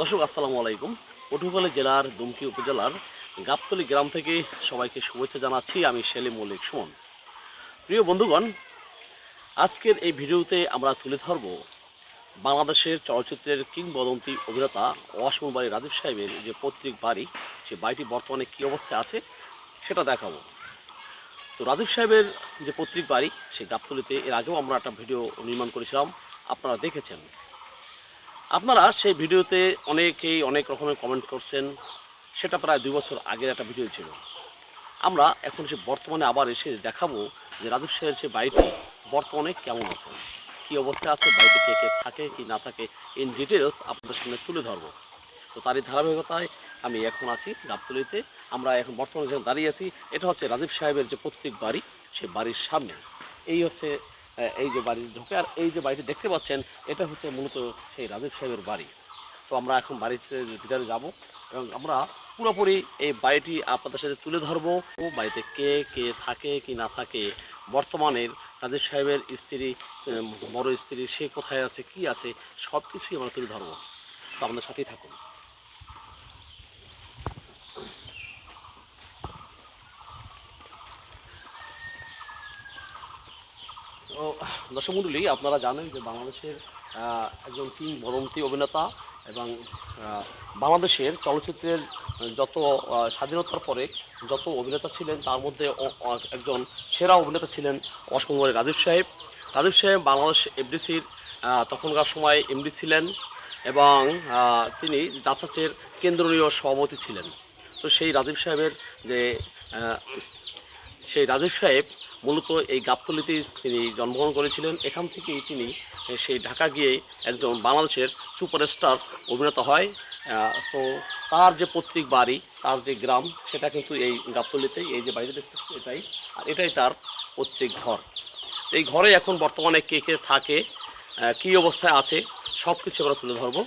দর্শক, আসসালামু আলাইকুম। পটুয়াখালী জেলার দুমকি উপজেলার গাবতলী গ্রাম থেকে সবাইকে শুভেচ্ছা জানাচ্ছি। আমি সেলিম মল্লিক সুমন। প্রিয় বন্ধুগণ, আজকের এই ভিডিওতে আমরা তুলে ধরব বাংলাদেশের চলচ্চিত্রের কিংবদন্তি অভিনেতা ওয়াসমুল বাড়ি রাজীব সাহেবের যে পৈতৃক বাড়ি, সে বাড়িটি বর্তমানে কী অবস্থায় আছে সেটা দেখাবো। তো রাজীব সাহেবের যে পৈতৃক বাড়ি সেই গাবতলিতে এর আগেও আমরা একটা ভিডিও নির্মাণ করেছিলাম। আপনারা দেখেছেন। আপনারা সেই ভিডিওতে অনেকেই অনেক রকমের কমেন্ট করছেন। সেটা প্রায় দুই বছর আগের একটা ভিডিও ছিল। আমরা এখন সে বর্তমানে আবার এসে দেখাবো যে রাজীব সাহেবের সে বাড়িটি বর্তমানে কেমন আছে। কী অবস্থায় আছে, বাড়িতে কে কে থাকে, কি না থাকে ইন ডিটেলস আপনাদের সামনে তুলে ধরবো। তো তারই ধারাবাহিকতায় আমি এখন আছি গাবতলিতে। আমরা এখন বর্তমানে যেখানে দাঁড়িয়ে আছি, এটা হচ্ছে রাজীব সাহেবের যে প্রত্যেক বাড়ি, সে বাড়ির সামনে। এই হচ্ছে এই যে বাড়ি ঢোকে। আর এই যে বাড়িটি দেখতে পাচ্ছেন, এটা হচ্ছে মূলত সেই রাজীব সাহেবের বাড়ি। তো আমরা এখন বাড়িতে ভিতরে যাব এবং আমরা পুরোপুরি এই বাড়িটি আপনাদের সাথে তুলে ধরবো। ও বাড়িতে কে কে থাকে, কি না থাকে, বর্তমানের রাজীব সাহেবের স্ত্রী বড় স্ত্রী, সে কোথায় আছে, কি আছে সব কিছুই আমরা তুলে ধরবো। তো আমাদের সাথেই থাকুন। তো, দর্শক মণ্ডলী আপনারা জানেন যে বাংলাদেশের একজন কিংবদন্তি অভিনেতা এবং বাংলাদেশের চলচ্চিত্রের যত স্বাধীনতার পরে যত অভিনেতা ছিলেন, তার মধ্যে একজন সেরা অভিনেতা ছিলেন অসময় রাজীব সাহেব। রাজীব সাহেব বাংলাদেশ এফডিসির তখনকার সময় এমডি ছিলেন এবং তিনি জাসাসের কেন্দ্রীয় সভাপতি ছিলেন। তো সেই রাজীব সাহেবের যে সেই রাজীব সাহেব মূলত এই গাবতলিতে তিনি জন্মগ্রহণ করেছিলেন। এখান থেকেই তিনি সেই ঢাকা গিয়ে একজন বাংলাদেশের সুপারস্টার অভিনেতা হয়। তো তার যে পৈতৃক বাড়ি, তার যে গ্রাম, সেটা কিন্তু এই গাবতলিতেই, এই যে বাড়িতে দেখতে এটাই, আর এটাই তার পৈতৃক ঘর। এই ঘরে এখন বর্তমানে কে কে থাকে কী অবস্থায় আছে সব কিছু আমরা তুলে ধরবো।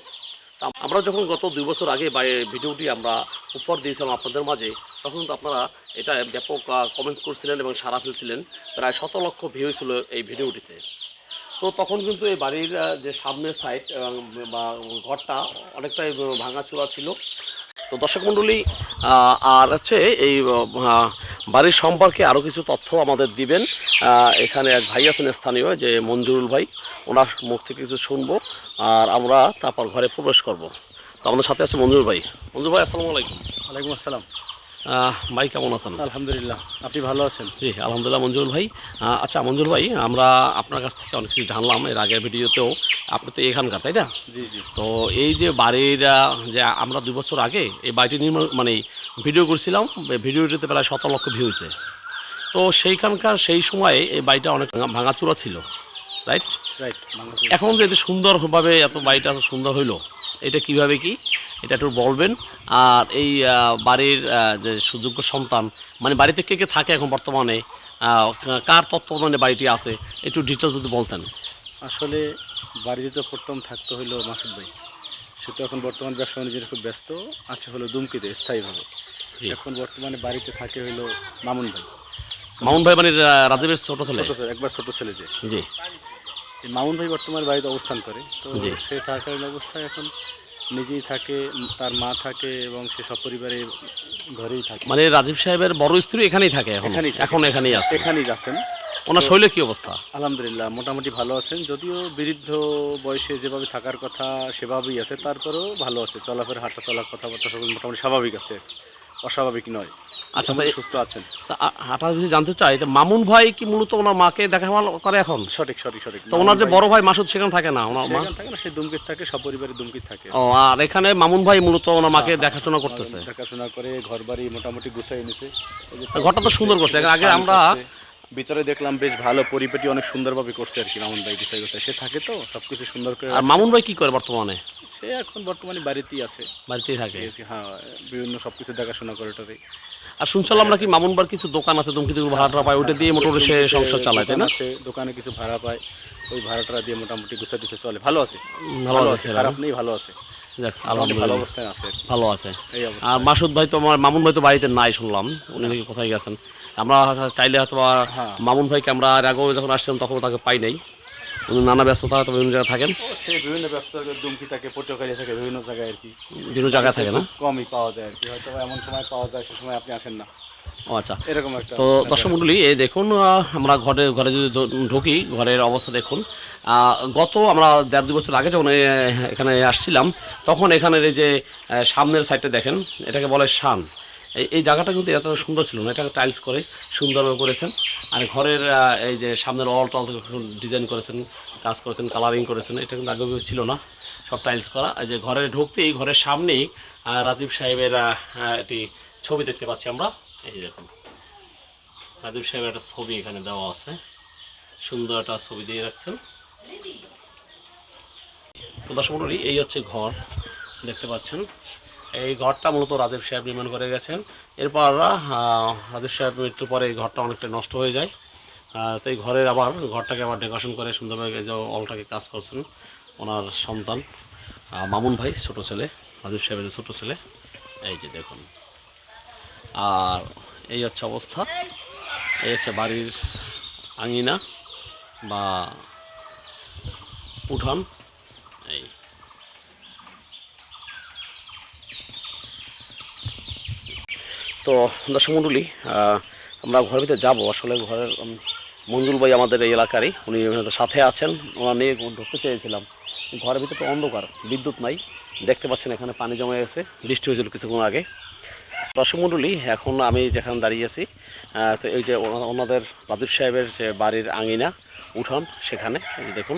আমরা যখন গত দুই বছর আগে ভিডিওটি আমরা উপহার দিয়েছিলাম আপনাদের মাঝে, তখন তো আপনারা এটা ব্যাপক কমেন্টস করছিলেন এবং সারা ফেলছিলেন। প্রায় শত লক্ষ ভিউ ছিল এই ভিডিওটিতে। তো তখন কিন্তু এই বাড়ির যে সামনের সাইড বা ঘরটা অনেকটাই ভাঙাচোরা ছিল। তো দর্শক মণ্ডলী আর হচ্ছে এই বাড়ির সম্পর্কে আরও কিছু তথ্য আমাদের দিবেন। এখানে এক ভাই আছেন স্থানীয়, যে মঞ্জুরুল ভাই। ওনার মুখ থেকে কিছু শুনব, আর আমরা তারপর ঘরে প্রবেশ করব। তো আমাদের সাথে আছে মঞ্জুর ভাই। মঞ্জুর ভাই, আসসালামু আলাইকুম। ওয়ালাইকুম আসসালাম। ভাই কেমন আছেন? আলহামদুলিল্লাহ। আপনি ভালো আছেন? জি আলহামদুলিল্লাহ মঞ্জুর ভাই। আচ্ছা মঞ্জুর ভাই আমরা আপনার কাছ থেকে অনেক কিছু জানলাম। এর আগের ভিডিওতেও আপনি তো এখানকার তাই না? জি জি। তো এই যে বাড়ির যে আমরা দুই বছর আগে এই বাড়িটি নির্মাণ মানে ভিডিও করছিলাম ভিডিওটিতে প্রায় শত লক্ষ ভিউ হয়েছে। তো সেইখানকার সেই সময়ে এই বাড়িটা অনেক ভাঙা- ভাঙাচোরা ছিল রাইট? রাইট এখন যে এত সুন্দরভাবে এত বাড়িটা সুন্দর হইল এটা কীভাবে কি? এটা একটু বলবেন। আর এই বাড়ির যে সুযোগ্য সন্তান মানে বাড়িতে কে কে থাকে এখন বর্তমানে? কার তত্ত্বাবধানে বাড়িটি আছে? একটু ডিটেলস যদি বলতেন। আসলে বাড়িতে তো প্রথম থাকতে হইল মাসুদ ভাই। সে তো এখন বর্তমান ব্যবসা বাণিজ্যের খুব ব্যস্ত আছে হলো দুমকিতে স্থায়ীভাবে। এখন বর্তমানে বাড়িতে থাকে হইল মামুন ভাই। মামুন ভাই মানে রাজীবের ছোট ছেলে? একবার ছোট ছেলে যে। জি। মামুন ভাই বর্তমানে বাড়িতে অবস্থান করে। তো। সে থাকার অবস্থায় এখন নিজেই থাকে তার মা থাকে এবং সে সপরিবারে ঘরেই থাকে। মানে রাজীব সাহেবের বড় স্ত্রী এখানেই থাকে এখন? এখানেই এখন এখানেই আছে এখানেই আছেন। ওনার শৈলে কি অবস্থা? আলহামদুলিল্লাহ মোটামুটি ভালো আছেন। যদিও বৃদ্ধ বয়সে যেভাবে থাকার কথা সেভাবেই আছে তারপরেও ভালো আছে। চলাফের হাঁটা চলা কথাবার্তা সব মোটামুটি স্বাভাবিক আছে। অস্বাভাবিক নয়। আচ্ছা সুস্থ আছেন। তা যদি জানতে চাই তো মামুন ভাই কি মূলত ওনার মাকে দেখাশোনা করে এখন? সঠিক সঠিক সঠিক। তো ওনার যে বড় ভাই মাসুদ সেখানে থাকে না ওনার মা? থাকে না সেই দুমকিত থাকে সপরিবারে দুমকিত থাকে। ও আর এখানে মামুন ভাই মূলত ওনার মাকে দেখাশোনা করতেছে। দেখাশোনা করে ঘর বাড়ি মোটামুটি গুছাই এনেছে। ঘরটা তো সুন্দর করছে। আগে আমরা- ভিতরে দেখলাম বেশ ভালো পরিপাটি অনেক সুন্দরভাবে করছে আর কি মামুন ভাই গুছাই গুছাই। সে থাকে তো সবকিছু সুন্দর করে আর মামুন ভাই কি করে বর্তমানে? সে এখন বর্তমানে বাড়িতেই আছে। বাড়িতেই থাকে। হ্যাঁ বিভিন্ন সবকিছু দেখাশোনা করে টরে। আর শুনছিলাম নাকি মামুন ভাইয়ের কিছু দোকান আছে তুমি কিছু ভাড়া পায় ওটা দিয়ে মোটামুটি সে সংসার চালায় তাই না? আছে দোকানে কিছু ভাড়া পায় ওই ভাড়াটা দিয়ে মোটামুটি গুছা টুছে চলে। ভালো আছে ভালো আছে খারাপ নেই ভালো আছে। ভালো অবস্থায় আছে আর ভালো আছে। আর মাসুদ ভাই তো আমার মামুন ভাই তো বাড়িতে নাই শুনলাম উনি নাকি কোথায় গেছেন। আমরা চাইলে হয়তো হ্যাঁ। মামুন ভাইকে আমরা আগেও যখন আসছিলাম তখন তাকে পাই নাই। নানা ব্যস্ততা হয়তো বিভিন্ন জায়গায় থাকেন। বিভিন্ন ব্যস্ত দুমকি থাকে পটুয়াখালী থাকে বিভিন্ন জায়গায় আর কি। বিভিন্ন জায়গায় থাকে না? কমই পাওয়া যায় আর কি হয়তো এমন সময় পাওয়া যায় সে সময় আপনি আসেন না। আচ্ছা। এরকম একটা তো দর্শক মণ্ডলী এই দেখুন আমরা ঘরে ঘরে যদি ঢুকি ঘরের অবস্থা দেখুন আহ, গত আমরা দেড় দু বছর আগে যখন এখানে আসছিলাম তখন এখানের এই যে সামনের সাইডটা দেখেন এটাকে বলে শান। এই জায়গাটা কিন্তু এত সুন্দর ছিল না। এটাকে টাইলস করে সুন্দরভাবে করেছেন। আর ঘরের এই যে সামনের অল টল ডিজাইন করেছেন, কাজ করেছেন কালারিং করেছেন, এটা কিন্তু আগে ছিল না। সব টাইলস করা। এই যে ঘরে ঢুকতে এই ঘরের সামনেই রাজীব সাহেবের একটি ছবি দেখতে পাচ্ছি আমরা। এই দেখুন, রাজীব সাহেবের একটা ছবি এখানে দেওয়া আছে। সুন্দর একটা ছবি দিয়ে রাখছেন। দর্শক এই হচ্ছে ঘর। দেখতে পাচ্ছেন এই ঘরটা মূলত রাজীব সাহেব নির্মাণ করে গেছেন। এরপর রাজীব সাহেব মৃত্যুর পরে এই ঘরটা অনেকটা নষ্ট হয়ে যায়। তো এই ঘরের আবার ঘরটাকে আবার ডেকোরেশন করে সুন্দরভাবে যে অলটাকে কাজ করছেন ওনার সন্তান মামুন ভাই, ছোট ছেলে, রাজীব সাহেবের ছোট ছেলে। এই যে দেখুন। আর এই হচ্ছে অবস্থা। এই হচ্ছে বাড়ির আঙিনা বা উঠান এই তো দর্শক মণ্ডলী আমরা ঘরের ভিতরে যাব। আসলে ঘরের মঞ্জুল ভাই আমাদের এই এলাকারই। উনি সাথে আছেন। ওনার নিয়ে ঢুকতে চেয়েছিলাম। ঘরের ভিতরে তো অন্ধকার, বিদ্যুৎ নাই। দেখতে পাচ্ছেন এখানে পানি জমে গেছে। বৃষ্টি হয়েছিল কিছুক্ষণ আগে। দর্শক মণ্ডলী, এখন আমি যেখানে দাঁড়িয়ে আছি তো এই যে ওনাদের রাজীব সাহেবের যে বাড়ির আঙিনা, উঠান, সেখানে দেখুন।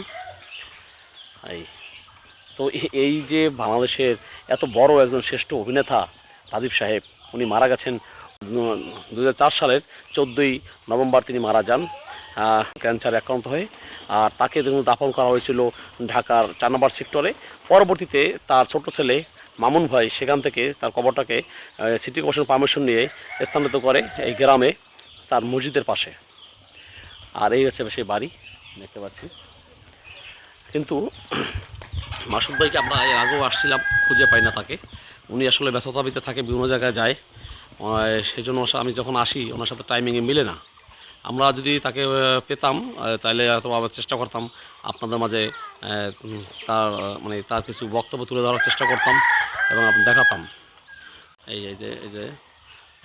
এই, তো এই যে বাংলাদেশের এত বড় একজন শ্রেষ্ঠ অভিনেতা রাজীব সাহেব, উনি মারা গেছেন দু হাজার চার সালের চোদ্দোই নভেম্বর তিনি মারা যান ক্যান্সার আক্রান্ত হয়ে। আর তাকে দাফন করা হয়েছিল ঢাকার চার নম্বর সেক্টরে। পরবর্তীতে তার ছোট ছেলে মামুন ভাই সেখান থেকে তার কবরটাকে সিটি কর্পোরেশন পারমিশন নিয়ে স্থানান্তরিত করে এই গ্রামে তার মসজিদের পাশে। আর এই হচ্ছে সেই বাড়ি, দেখতে পাচ্ছি। কিন্তু মাসুদ ভাইকে আমরা এর আগেও আসছিলাম, খুঁজে পাই না তাকে। উনি আসলে ব্যস্ততা ভিতরে থাকে, বিভিন্ন জায়গায় যায়। সেই জন্য আমি যখন আসি, ওনার সাথে টাইমিংয়ে মিলে না। আমরা যদি তাকে পেতাম তাহলে হয়তো আবার চেষ্টা করতাম, আপনাদের মাঝে তার মানে তার কিছু বক্তব্য তুলে ধরার চেষ্টা করতাম এবং দেখাতাম। এই এই যে এই যে,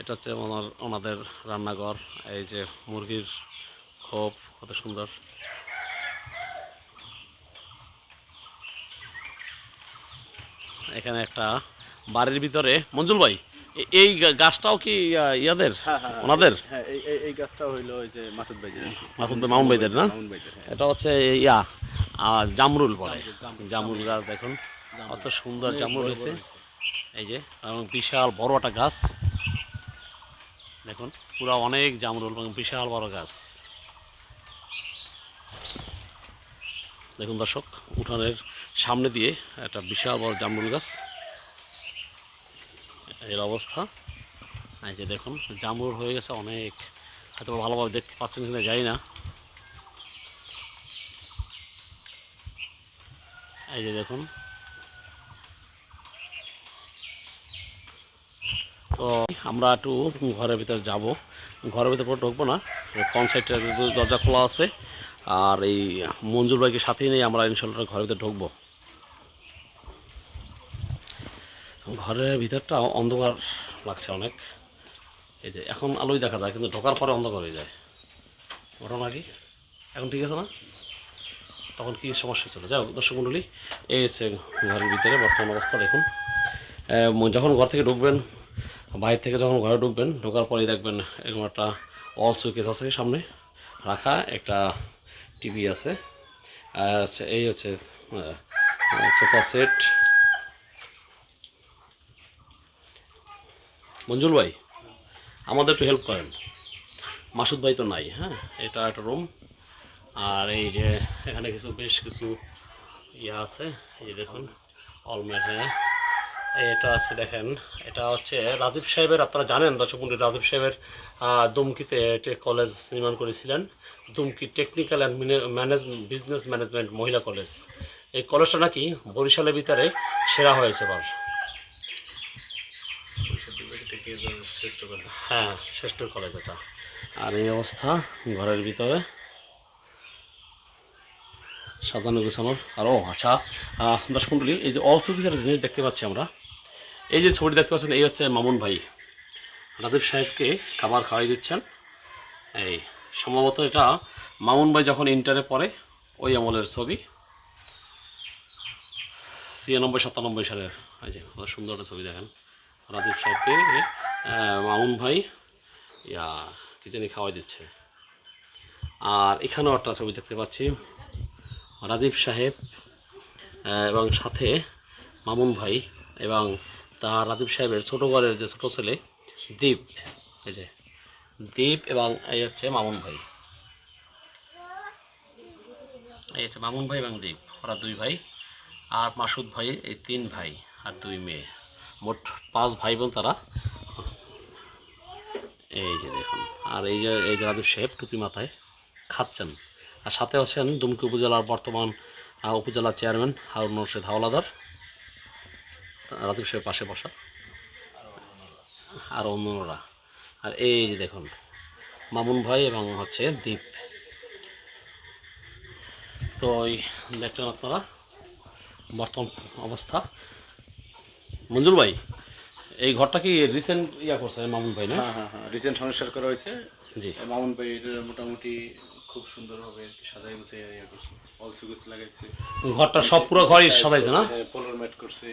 এটা হচ্ছে ওনার, ওনাদের রান্নাঘর। এই যে, মুরগির খোপ, কত সুন্দর। এখানে একটা বাড়ির ভিতরে। মঞ্জুল ভাই এই গাছটাও কি ইয়াদের? ওনাদের? এই গাছটা হইল ওই যে মাসুদ ভাই মাসুদ মামুন ভাইদের না? হ্যাঁ। এটা হচ্ছে ইয়া জামরুল বলে। জামরুল, গাছ দেখুন অত সুন্দর জামরুল হয়েছে। হয়েছে। এই যে এবং বিশাল বড় একটা গাছ। দেখুন পুরো অনেক জামরুল এবং বিশাল বড় গাছ। দেখুন দর্শক উঠানের সামনে দিয়ে একটা বিশাল বড় জামরুল গাছ। এর অবস্থা। এই যে দেখুন, জামরুল হয়ে গেছে অনেক। হয়তো ভালোভাবে দেখতে পাচ্ছেন কিনা যাই না। এই যে দেখুন। তো আমরা একটু ঘরের ভিতরে যাব। ঘরের ভিতরে ঢুকবো না। সাইডটা দরজা খোলা আছে। আর এই মঞ্জুর ভাইকে সাথেই নিয়ে আমরা ইনশাল্লাহ ঘরের ভিতরে ঢুকবো। ঘরের ভিতরটা অন্ধকার লাগছে অনেক। এই যে এখন আলোই দেখা যায়, কিন্তু ঢোকার পরে অন্ধকার হয়ে যায়। ঘটনা কি? এখন ঠিক আছে না? তখন কি সমস্যা ছিল? যাই হোক, দর্শক মণ্ডলী এই হচ্ছে ঘরের ভিতরে বর্তমান অবস্থা দেখুন। যখন ঘর থেকে ঢুকবেন, বাইরে থেকে যখন ঘরে ঢুকবেন, ঢোকার পরেই দেখবেন এরকম একটা অল সুইকেস আছে সামনে। রাখা একটা টিভি আছে। এই হচ্ছে সোফা সেট মঞ্জুল ভাই, আমাদের একটু হেল্প করেন। মাসুদ ভাই তো নাই হ্যাঁ? এটা একটা রুম আর এই যে এখানে কিছু, বেশ কিছু ইয়ে আছে। এই দেখুন অলমেট হ্যাঁ? এটা আছে, দেখেন, এটা হচ্ছে রাজীব সাহেবের, আপনারা জানেন দর্শক মন্ডলী রাজীব সাহেবের দুমকিতে কলেজ নির্মাণ করেছিলেন। Dumki technical and manage business management মহিলা কলেজ এই কলেজটা নাকি বরিশালের ভিতরে সেরা হয়েছে এবার। হ্যাঁ শ্রেষ্ঠ কলেজ এটা। আর এই অবস্থা, ঘরের ভিতরে। সাজানো গোছানোর আচ্ছা। এই যে কিছু জিনিস দেখতে পাচ্ছি আমরা। এই যে দেখতে পাচ্ছেন, এই হচ্ছে মামুন ভাই। রাজীব সাহেবকে খাবার খাওয়াই দিচ্ছেন। এই, সম্ভবত এটা মামুন ভাই যখন ইন্টারে পড়ে, ওই আমলের ছবি। ছিয়ানব্বই, সাতানব্বই সালের, এই যে সুন্দর একটা ছবি দেখেন। রাজীব সাহেবকে মামুন ভাই, ইয়া, কি জানি খাওয়াই দিচ্ছে। আর এখানেও একটা ছবি দেখতে পাচ্ছি, রাজীব সাহেব এবং সাথে মামুন ভাই এবং তার রাজীব সাহেবের ছোটো ঘরের যে ছোটো ছেলে, দীপ, এই যে, দীপ এবং এই হচ্ছে মামুন ভাই। এই হচ্ছে মামুন ভাই এবং দ্বীপ ওরা দুই ভাই আর মাসুদ ভাই, এই তিন ভাই আর দুই মেয়ে। মোট পাঁচ ভাই বোন তারা এই যে দেখুন, আর এই যে এই যে রাজীব সাহেব টুপি মাথায় খাচ্ছেন। আর সাথে আছেন দুমকি উপজেলার বর্তমান উপজেলা চেয়ারম্যান হারুন রশিদ হাওলাদার। রাজীব সাহেব পাশে বসা। আর অন্যরা। আর এই যে দেখুন, মামুন ভাই এবং হচ্ছে দ্বীপ তো ওই দেখলেন আপনারা বর্তমান অবস্থা। মঞ্জুর ভাই এই ঘরটা কি রিসেন্ট ইয়া করছে মামুন ভাই না? হ্যাঁ হ্যাঁ হ্যাঁ। রিসেন্ট সংস্কার করা হয়েছে। জি। মামুন ভাই এটা মোটামুটি খুব সুন্দরভাবে সাজাই গুছিয়ে ইয়ে করছে। অলসো গুছ লাগাইছে। ঘরটা সব পুরো ঘরই সাজাইছে না? পোলার ম্যাট করছে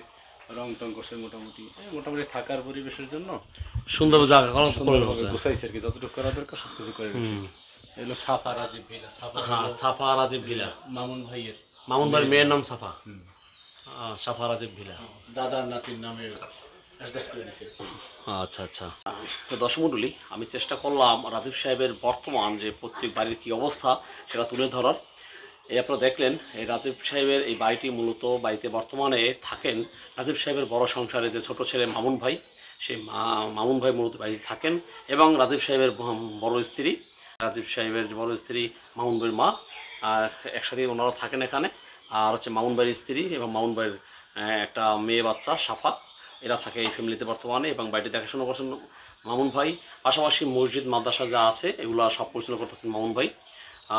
রং টং করছে মোটামুটি। মোটামুটি থাকার পরিবেশের জন্য সুন্দর জায়গা করে গুছাইছে আর কি। যতটুকু করা দরকার সব কিছু করে। এগুলো সাফা রাজীব ভিলা সাফা হ্যাঁ সাফা রাজীব ভিলা। মামুন ভাইয়ের মামুন ভাইয়ের মেয়ের নাম। সাফা। সাফা রাজীব ভিলা। দাদার নাতির নামে আচ্ছা আচ্ছা। তো দশমণ্ডলী আমি চেষ্টা করলাম রাজীব সাহেবের বর্তমান যে প্রত্যেক বাড়ির কী অবস্থা সেটা তুলে ধরার। এই আপনারা দেখলেন, এই রাজীব সাহেবের এই বাড়িটি মূলত বাড়িতে বর্তমানে থাকেন রাজীব সাহেবের বড় সংসারে যে ছোট ছেলে মামুন ভাই সেই মামুন ভাই মূলত বাড়িতে থাকেন এবং রাজীব সাহেবের বড় স্ত্রী, রাজীব সাহেবের বড় স্ত্রী মামুন ভাইয়ের মা, আর একসাথে ওনারা থাকেন এখানে। আর হচ্ছে মামুন ভাইয়ের স্ত্রী এবং মামুন ভাইয়ের একটা মেয়ে বাচ্চা, সাফা। এরা থাকে এই ফ্যামিলিতে বর্তমানে এবং বাড়িতে দেখাশোনা করছেন মামুন ভাই। পাশাপাশি মসজিদ, মাদ্রাসা যা আছে, এগুলো সব পরিচালনা করতেছেন মামুন ভাই।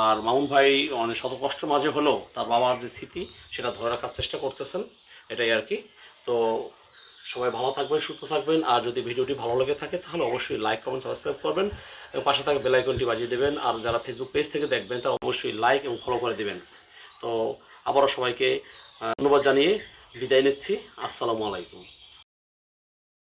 আর মামুন ভাই অনেক শত কষ্ট মাঝে হলেও তার বাবার যে স্মৃতি, সেটা ধরে রাখার চেষ্টা করতেছেন, এটাই আর কি। তো সবাই ভালো থাকবেন, সুস্থ থাকবেন, আর যদি ভিডিওটি ভালো লেগে থাকে, তাহলে অবশ্যই লাইক কমেন্ট সাবস্ক্রাইব করবেন এবং পাশে থাকা বেল আইকনটি বাজিয়ে দেবেন। আর যারা ফেসবুক পেজ থেকে দেখবেন, তারা অবশ্যই লাইক এবং ফলো করে দেবেন। তো আবারও সবাইকে ধন্যবাদ জানিয়ে বিদায় নিচ্ছি। আসসালামু আলাইকুম।